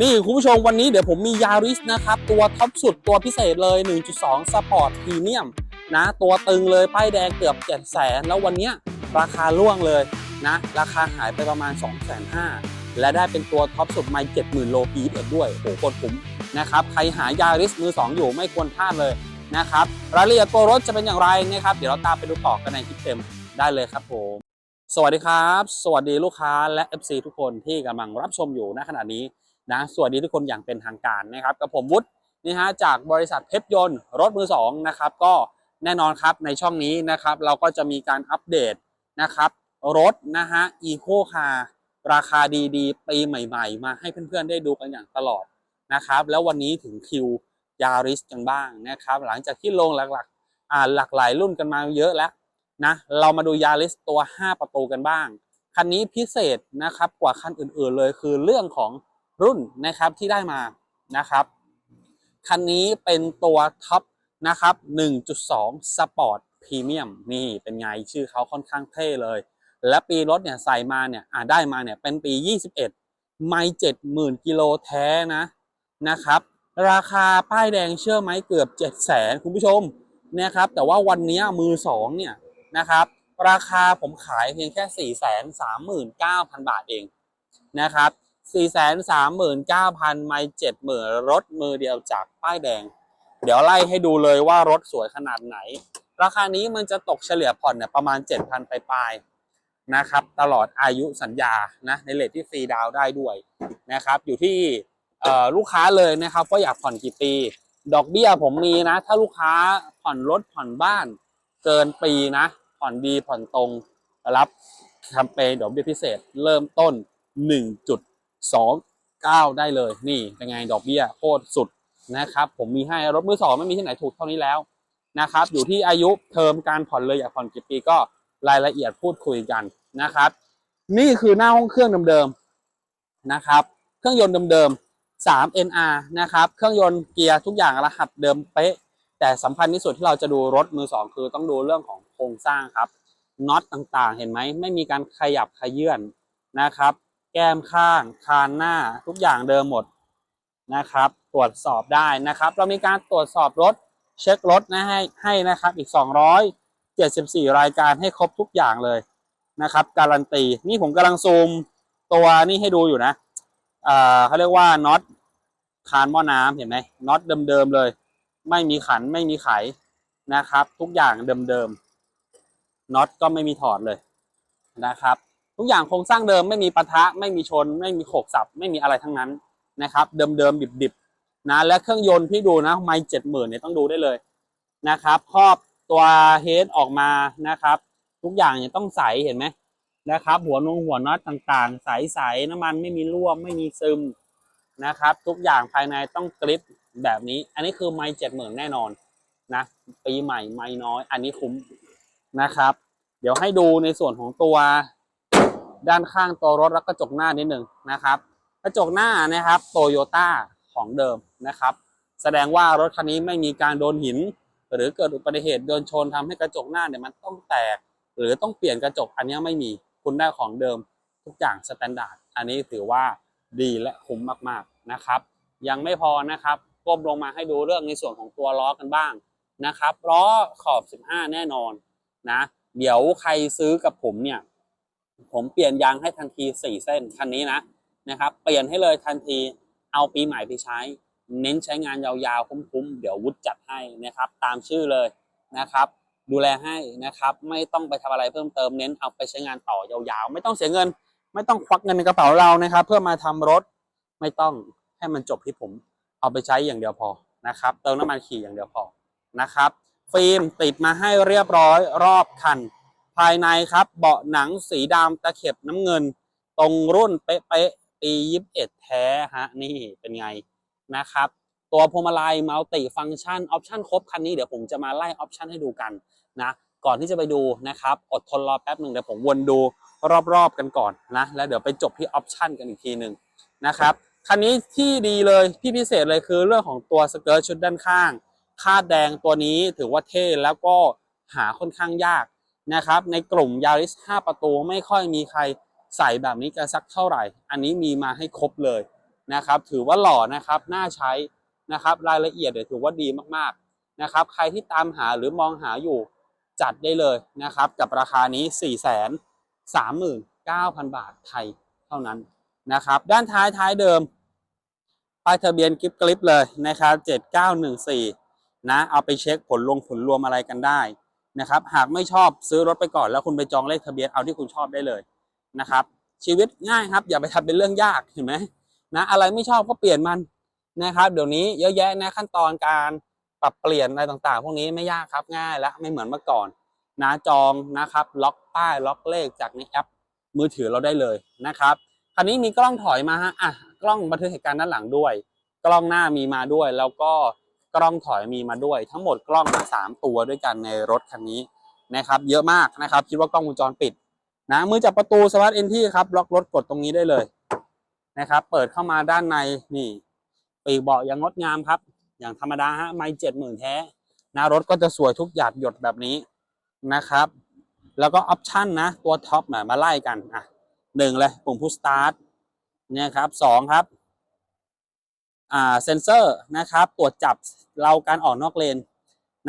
นี่คุณผู้ชมวันนี้เดี๋ยวผมมียาริสนะครับ ตัวท็อปสุดตัวพิเศษเลย 1.2สปอร์ตพรีเมียมนะ ตัวตึงเลยป้ายแดงเกือบ7 0 0 0 0 0แล้ววันนี้ราคาล่วงเลยนะ ราคาหายไปประมาณ 2 5 0 0 0และได้เป็นตัวท็อปสุดไม่70,000 โลปีเอ็ดด้วยโอ้โหคตรคุ้มนะครับ ใครหายาริสมือ 2 อยู่ไม่ควรพลาดเลยนะครับรายละเอียดตัวรถจะเป็นอย่างไรนะครับ เดี๋ยวเราตามไปดูต่อกันในคลิปเต็มได้เลยครับผมสวัสดีครับ สวัสดีลูกค้าและ FC ทุกคนที่กำลังรับชมอยู่ณขณะนี้ นะสวัสดีทุกคนอย่างเป็นทางการนะครับกับผมวุฒินี่ฮะจากบริษัทเพชรยนต์รถมือสองนะครับก็แน่นอนครับในช่องนี้นะครับเราก็จะมีการอัปเดตนะครับรถนะฮะอีโคคาราคาดีๆ ปีใหม่ ๆ มาให้เพื่อนๆได้ดูกันอย่างตลอดนะครับแล้ววันนี้ถึงคิวยาริสกันบ้างนะครับหลังจากที่ลงหลักๆอ่าหลากหลายรุ่นกันมาเยอะแล้วนะเรามาดูยาริสตัว 5 ประตูกันบ้าง คันนี้พิเศษนะครับกว่าคันอื่นๆเลยคือเรื่องของ รุ่นนะครับที่ได้มานะครับคันนี้เป็นตัวท็อปนะครับ 1.2 Sport Premium นี่เป็นไงชื่อเขาค่อนข้างเท่เลย และปีรถเนี่ยใส่มาเนี่ยอ่าได้มาเนี่ยเป็นปี 21 ไม่ 70,000 กิโลแท้นะนะครับ ราคาป้ายแดงเชื่อไหมเกือบ 7 0 0 0 0 0คุณผู้ชมนะครับแต่ว่าวันนี้มือ2เนี่ยนะครับราคาผมขายเพียงแค่ 439,000 บาทเองนะครับ 439,000 ไม่ 70,000 รถมือเดียวจากป้ายแดง เดี๋ยวไล่ให้ดูเลยว่ารถสวยขนาดไหน ราคานี้มันจะตกเฉลี่ยผ่อนเนี่ยประมาณ 7,000ไปปลายๆนะครับ ตลอดอายุสัญญานะในเลทที่ฟรีดาวได้ด้วยนะครับ อยู่ที่ลูกค้าเลยนะครับว่าอยากผ่อนกี่ปี ดอกเบี้ยผมมีนะ ถ้าลูกค้าผ่อนรถผ่อนบ้านเกินปีนะ ผ่อนดีผ่อนตรงรับแคมเปญดอกเบี้ยพิเศษเริ่มต้น 29 ได้เลยนี่เป็นไงดอกเบี้ยโคตรสุดนะครับ ผมมีให้รถมือสองไม่มีที่ไหนถูกเท่านี้แล้วนะครับ อยู่ที่อายุเทอมการผ่อนเลยอยากผ่อนกี่ปีก็รายละเอียดพูดคุยกันนะครับ นี่คือหน้าห้องเครื่องเดิมๆนะครับ เครื่องยนต์เดิมๆ 3 NR นะครับ เครื่องยนต์เกียร์ทุกอย่างรหัสเดิมเป๊ะ แต่สำคัญที่สุดที่เราจะดูรถมือสองคือต้องดูเรื่องของโครงสร้างครับน็อตต่างๆ เห็นไหมไม่มีการขยับขยื่นนะครับ แก้มข้าง คานหน้าทุกอย่างเดิมหมดนะครับ ตรวจสอบได้นะครับ เรามีการตรวจสอบรถเช็ครถนะให้ให้นะครับอีก 274 รายการให้ครบทุกอย่างเลยนะครับ การันตีนี่ผมกำลังซูมตัวนี่ให้ดูอยู่นะอ่าเขาเรียกว่าน็อตคานหม้อน้ำเห็นไหมน็อตเดิมๆเลย ไม่มีขันไม่มีไขนะครับ ทุกอย่างเดิมๆน็อตก็ไม่มีถอดเลยนะครับ ทุกอย่างโครงสร้างเดิมไม่มีปะทะไม่มีชน ไม่มีโขกสับไม่มีอะไรทั้งนั้นนะครับ เดิมๆดิบๆนะและเครื่องยนต์ที่ดูนะไม่เจ็ดหมื่นเนี่ยต้องดูได้เลยนะครับครอบตัวเฮดออกมานะครับ ทุกอย่างเนี่ยต้องใสเห็นไหมนะครับ หัวนงหัวน็อตต่างๆ ใสๆน้ำมันไม่มีรั่วไม่มีซึมนะครับ ทุกอย่างภายในต้องกริปแบบนี้ อันนี้คือไม่เจ็ดหมื่นแน่นอนนะปีใหม่ไม่น้อย อันนี้คุ้มนะครับ เดี๋ยวให้ดูในส่วนของตัว ด้านข้างตัวรถและกระจกหน้านิดหนึ่งนะครับ กระจกหน้านะครับโตโยต้าของเดิมนะครับ แสดงว่ารถคันนี้ไม่มีการโดนหิน หรือเกิดอุบัติเหตุโดนชนทำให้กระจกหน้าเนี่ยมันต้องแตก หรือต้องเปลี่ยนกระจกอันนี้ไม่มีคุณได้ของเดิมทุกอย่างสแตนดาร์ดอันนี้ถือว่าดีและคุ้มมากๆนะครับ ยังไม่พอนะครับก้มลงมาให้ดูเรื่องในส่วนของตัวล้อกันบ้างนะครับล้อขอบ 15 แน่นอนนะ เดี๋ยวใครซื้อกับผมเนี่ย ผมเปลี่ยนยางให้ทันที4เส้นคันนี้นะนะครับ เปลี่ยนให้เลยทันทีเอาปีใหม่ไปใช้ เน้นใช้งานยาวๆคุ้มๆเดี๋ยววุฒิจัดให้นะครับ ตามชื่อเลยนะครับ ดูแลให้นะครับ ไม่ต้องไปทำอะไรเพิ่มเติมเน้นเอาไปใช้งานต่อยาวๆ ไม่ต้องเสียเงิน ไม่ต้องควักเงินในกระเป๋าเรานะครับ เพื่อมาทำรถไม่ต้องให้มันจบที่ผมเอาไปใช้อย่างเดียวพอนะครับ เติมน้ำมันขี่อย่างเดียวพอนะครับ ฟิล์มติดมาให้เรียบร้อยรอบคัน ภายในครับเบาะหนังสีดำตะเข็บน้ำเงิน ตรงรุ่นเป๊ะๆปี21แท้ฮะนี่เป็นไงนะครับ ตัวพวงมาลัยมัลติฟังก์ชันออปชันครบคันนี้เดี๋ยวผมจะมาไล่ออปชันให้ดูกันนะก่อนที่จะไปดูนะครับ อดทนรอแป๊บหนึ่งเดี๋ยวผมวนดูรอบๆกันก่อนนะแล้วเดี๋ยวไปจบที่ออปชันกันอีกทีหนึ่งนะครับคันนี้ที่ดีเลยที่พิเศษเลยคือเรื่องของตัวสเกิร์ตชุดด้านข้าง คาดแดงตัวนี้ถือว่าเท่แล้วก็หาค่อนข้างยาก นะครับ ในกลุ่มยาริส5ประตูไม่ค่อยมีใครใส่แบบนี้กันสักเท่าไหร่ อันนี้มีมาให้ครบเลยนะครับ ถือว่าหล่อนะครับ น่าใช้นะครับ รายละเอียดเนี่ยวถือว่าดีมากๆนะครับ ใครที่ตามหาหรือมองหาอยู่จัดได้เลยนะครับ กับราคานี้ 4 3 9 0 0 0 บาทไทยเท่านั้นนะครับ ด้านท้ายท้ายเดิมป้ายทะเบียนกริบกริบเลยนะครับ 7914 นะ เอาไปเช็คผลลงผลรวมอะไรกันได้ นะครับ หากไม่ชอบซื้อรถไปก่อน แล้วคุณไปจองเลขทะเบียนเอาที่คุณชอบได้เลยนะครับ ชีวิตง่ายครับ อย่าไปทำเป็นเรื่องยากเห็นไหมนะอะไรไม่ชอบก็เปลี่ยนมันนะครับ เดี๋ยวนี้เยอะแยะนะขั้นตอนการปรับเปลี่ยนอะไรต่างๆ พวกนี้ไม่ยากครับง่ายและไม่เหมือนเมื่อก่อนนะจองนะครับ ล็อกป้ายล็อกเลขจากในแอป มือถือเราได้เลยนะครับคันนี้มีกล้องถอยมาฮะอะกล้องบันทึกเหตุการณ์ด้านหลังด้วย กล้องหน้ามีมาด้วยแล้วก็ กล้องถอยมีมาด้วย ทั้งหมดกล้องสามตัวด้วยกันในรถคันนี้นะครับ เยอะมากนะครับ คิดว่ากล้องวงจรปิดนะมือจับประตูสวัสด์เอ็นที่ครับล็อกรถกดตรงนี้ได้เลยนะครับ เปิดเข้ามาด้านในนี่ปีกเบาะยังงดงามครับ อย่างธรรมดาฮะไม่เจ็ดหมื่นแท้หนะรถก็จะสวยทุกหยาดหยดแบบนี้นะครับ แล้วก็ออปชั่นนะ ตัวท็อปมาไล่กันอะหนึ่งเลยปุ่มพุชสตาร์ทเนี่ยครับสองครับ เซนเซอร์นะครับตรวจจับเราการออกนอกเลน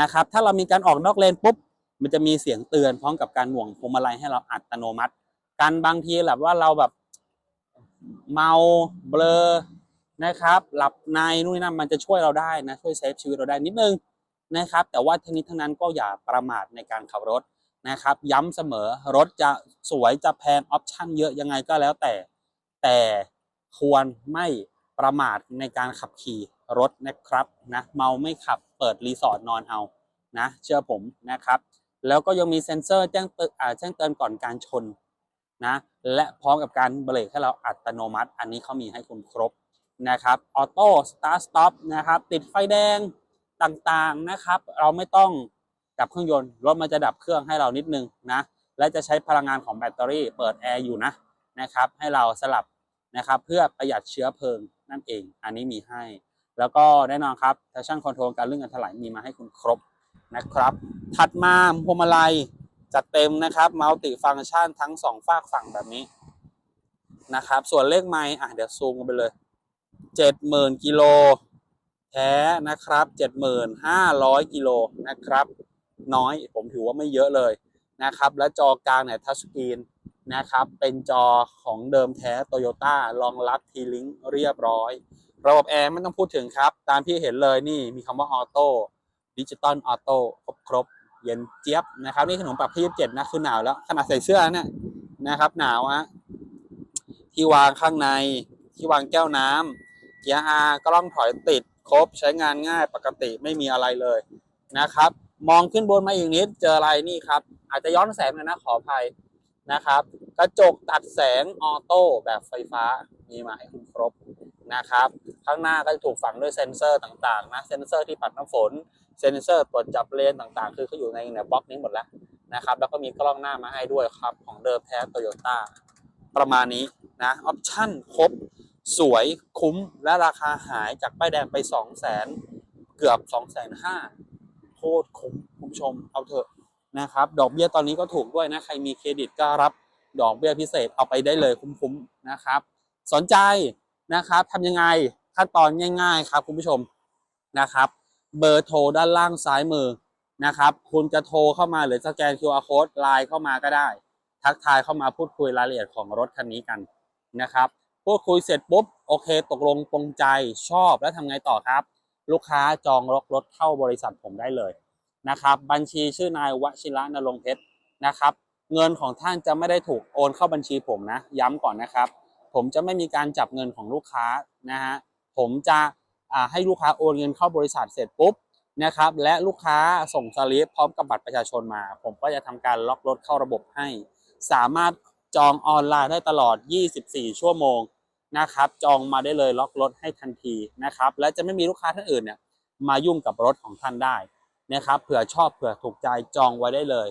นะครับถ้าเรามีการออกนอกเลนปุ๊บมันจะมีเสียงเตือนพร้อมกับการหน่วงพวงมาลัยให้เราอัตโนมัติกันบางทีแบบว่าเราแบบเมาเบลอนะครับ หลับในนู่นนั่นมันจะช่วยเราได้นะช่วยเซฟชีวิตเราได้นิดนึงนะครับ แต่ว่าทั้งนี้ทั้งนั้นก็อย่าประมาทในการขับรถนะครับ ย้ำเสมอรถจะสวยจะแพงออปชั่นเยอะยังไงก็แล้วแต่ แต่ควรไม่ ประมาทในการขับขี่รถนะครับนะเมาไม่ขับเปิดรีสอร์ทนอนเอานะเชื่อผมนะครับ แล้วก็ยังมีเซ็นเซอร์แจ้งเตือนแจ้งเตือนก่อนการชนนะและพร้อมกับการเบรกให้เราอัตโนมัติ อันนี้เขามีให้คุณครบนะครับออโต้สตาร์ทสต็อปนะครับติดไฟแดงต่างๆนะครับ เราไม่ต้องดับเครื่องยนต์รถมันจะดับเครื่องให้เรานิดนึงนะและจะใช้พลังงานของแบตเตอรี่เปิดแอร์อยู่นะนะครับให้เราสลับ นะครับ เพื่อประหยัดเชื้อเพลิงนั่นเอง อันนี้มีให้ แล้วก็แน่นอนครับทัชชั่นคอนโทรลการเลื่อนการถลายมีมาให้คุณครบนะครับ ถัดมาพวงมาลัยจัดเต็มนะครับมัลติฟังก์ชันทั้งสองฝากฝั่งแบบนี้นะครับ ส่วนเลขไม้อะเดี๋ยวซูมกันไปเลยเจ็ดหมื่นกิโลแท้นะครับเจ็ดหมื่นห้าร้อยกิโลนะครับ น้อยผมถือว่าไม่เยอะเลยนะครับ และจอกลางเนี่ยทัชสกรีน นะครับ เป็นจอของเดิมแท้โตโยต้ารองรับทีลิงเรียบร้อย ระบบแอร์ไม่ต้องพูดถึงครับ ตามที่เห็นเลยนี่มีคำว่าออโต้ดิจิตอลออโต้ครบครบเย็นเจี๊ยบนะครับ นี่ขนมปรับที่ยี่สิบเจ็ดนะคือหนาวแล้ว ขนาดใส่เสื้อเนี่ยนะครับ หนาวฮะที่วางข้างในที่วางแก้วน้ำเกียร์อากล้องถอยติดครบใช้งานง่ายปกติไม่มีอะไรเลยนะครับ มองขึ้นบนมาอีกนิดเจออะไรนี่ครับ อาจจะย้อนแสงหน่อยนะขออภัย นะครับ กระจกตัดแสงออโต้แบบไฟฟ้ามีมาให้คุณครบนะครับ ข้างหน้าก็จะถูกฝังด้วยเซ็นเซอร์ต่างๆนะเซ็นเซอร์ที่ปัดน้ำฝน เซ็นเซอร์ตรวจจับเลนต่างๆ คือเขาอยู่ในเนี่ยบล็อกนี้หมดแล้วนะครับ แล้วก็มีกล้องหน้ามาให้ด้วยครับ ของเดิมแท้โตโยต้าประมาณนี้นะออปชั่นครบ สวยคุ้มและราคาหายจากป้ายแดงไป 2 0 0 0 0 0 เกือบ 2 5 0 0 0โคตรคุ้มคุณผู้ชมเอาเถอะ นะครับ ดอกเบี้ยตอนนี้ก็ถูกด้วยนะ ใครมีเครดิตก็รับดอกเบี้ยพิเศษเอาไปได้เลยคุ้มๆนะครับ สนใจนะครับทำยังไงขั้นตอนง่าย ๆ ครับคุณผู้ชมนะครับ เบอร์โทรด้านล่างซ้ายมือนะครับ คุณจะโทรเข้ามาหรือสแกน QR code ไลน์เข้ามาก็ได้ ทักทายเข้ามาพูดคุยรายละเอียดของรถคันนี้กันนะครับพูดคุยเสร็จปุ๊บโอเค ตกลงปรงใจชอบแล้วทำไงต่อครับ ลูกค้าจองรถรถเข้าบริษัทผมได้เลย นะครับ บัญชีชื่อนายวชิระนรงเพชรนะครับ เงินของท่านจะไม่ได้ถูกโอนเข้าบัญชีผมนะ ย้ำก่อนนะครับ ผมจะไม่มีการจับเงินของลูกค้านะฮะผมจะให้ลูกค้าโอนเงินเข้าบริษัทเสร็จปุ๊บนะครับ และลูกค้าส่งสลิปพร้อมกับบัตรประชาชนมา ผมก็จะทำการล็อกรถเข้าระบบให้ สามารถจองออนไลน์ได้ตลอด 24 ชั่วโมงนะครับ จองมาได้เลยล็อกรถให้ทันทีนะครับ และจะไม่มีลูกค้าท่านอื่นเนี่ยมายุ่งกับรถของท่านได้ นะครับเผื่อชอบเผื่อถูกใจจองไว้ได้เลย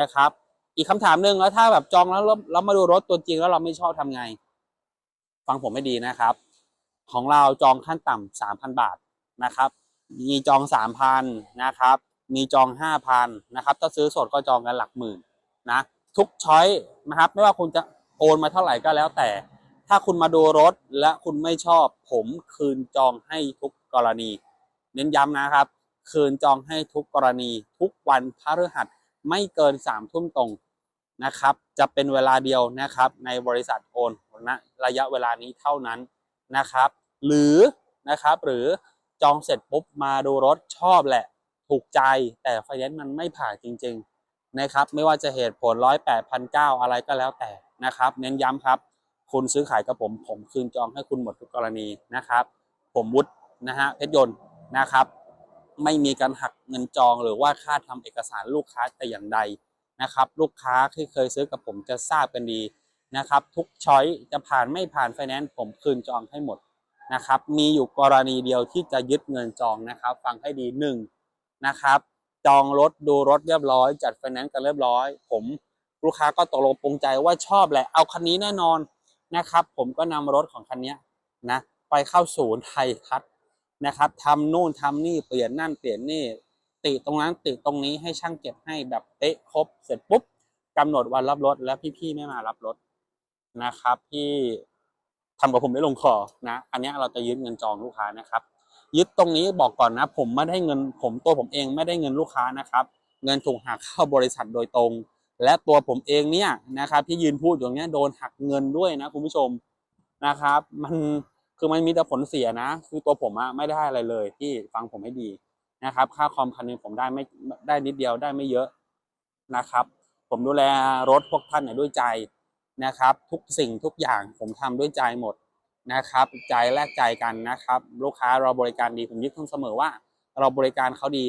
นะครับ อีกคำถามหนึ่งแล้วถ้าแบบจองแล้วเรามาดูรถตัวจริงแล้วเราไม่ชอบทำไง ฟังผมไม่ดีนะครับ ของเราจองขั้นต่ำสามพันบาทนะครับ มีจองสามพันนะครับ มีจองห้าพันนะครับถ้าซื้อสดก็จองกันหลักหมื่นนะทุกช้อยนะครับ ไม่ว่าคุณจะโอนมาเท่าไหร่ก็แล้วแต่ ถ้าคุณมาดูรถและคุณไม่ชอบ ผมคืนจองให้ทุกกรณี เน้นย้ำนะครับ คืนจองให้ทุกกรณีทุกวันพฤหัสไม่เกินสามทุ่มตรงนะครับ จะเป็นเวลาเดียวนะครับ ในบริษัทโอนณระยะเวลานี้เท่านั้นนะครับ หรือนะครับหรือจองเสร็จปุ๊บมาดูรถชอบแหละ ถูกใจแต่ไฟแนนซ์มันไม่ผ่านจริง ๆนะครับ ไม่ว่าจะเหตุผลร้อยแปดพันเก้าอะไรก็แล้วแต่นะครับ เน้นย้ำครับ คุณซื้อขายกับผม ผมคืนจองให้คุณหมดทุกกรณีนะครับ ผมวุฒินะฮะเพชรยนต์นะครับ ไม่มีการหักเงินจองหรือว่าค่าทำเอกสารลูกค้าแต่อย่างใดนะครับ ลูกค้าที่เคยซื้อกับผมจะทราบกันดีนะครับ ทุกช้อยจะผ่านไม่ผ่านไฟแนนซ์ผมคืนจองให้หมดนะครับ มีอยู่กรณีเดียวที่จะยึดเงินจองนะครับ ฟังให้ดีหนึ่งนะครับ จองรถดูรถเรียบร้อย จัดไฟแนนซ์กันเรียบร้อย ผมลูกค้าก็ตกลงปรงใจว่าชอบแหละเอาคันนี้แน่นอนนะครับ ผมก็นำรถของคันนี้นะไปเข้าศูนย์ไทยคัด นะครับทำนู่นทำนี่เปลี่ยนนั่นเปลี่ยนนี่ ติตรงนั้นติตรงนี้ให้ช่างเก็บให้แบบเป๊ะครบเสร็จปุ๊บกำหนดวันรับรถแล้วพี่ๆไม่มารับรถนะครับที่ทำกับผมไม่ลงคอนะ อันนี้เราจะยึดเงินจองลูกค้านะครับ ยึดตรงนี้บอกก่อนนะ ผมไม่ได้เงินผมตัวผมเองไม่ได้เงินลูกค้านะครับ เงินถูกหักเข้าบริษัทโดยตรง และตัวผมเองเนี่ยนะครับที่ยืนพูดอยู่เนี้โดนหักเงินด้วยนะคุณผู้ชมนะครับ มัน คือมันมีแต่ผลเสียนะ คือตัวผมอะไม่ได้อะไรเลยที่ฟังผมให้ดีนะครับ ค่าคอมคันหนึงผมได้ไม่ได้นิดเดียวได้ไม่เยอะนะครับ ผมดูแลรถพวกท่านเนี่ยด้วยใจนะครับ ทุกสิ่งทุกอย่างผมทำด้วยใจหมดนะครับ ใจแลกใจกันนะครับ ลูกค้าเราบริการดีผมยึดคำเสมอว่า เราบริการเขาดี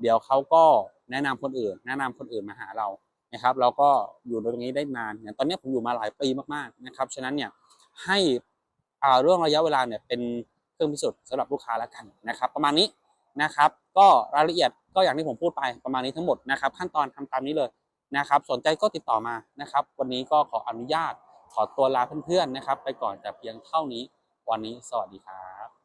เดี๋ยวเขาก็แนะนำคนอื่น แนะนำคนอื่นมาหาเรานะครับ เราก็อยู่ตรงนี้ได้นานอย่างตอนนี้ผมอยู่มาหลายปีมากๆนะครับ ฉะนั้นเนี่ยให้ เรื่องระยะเวลาเนี่ยเป็นเครื่องพิสูจน์สำหรับลูกค้าแล้วกันนะครับ ประมาณนี้นะครับ ก็รายละเอียดก็อย่างที่ผมพูดไปประมาณนี้ทั้งหมดนะครับ ขั้นตอนทำตามนี้เลยนะครับ สนใจก็ติดต่อมานะครับ วันนี้ก็ขออนุญาตขอตัวลาเพื่อนๆนะครับ ไปก่อนแต่เพียงเท่านี้วันนี้สวัสดีครับ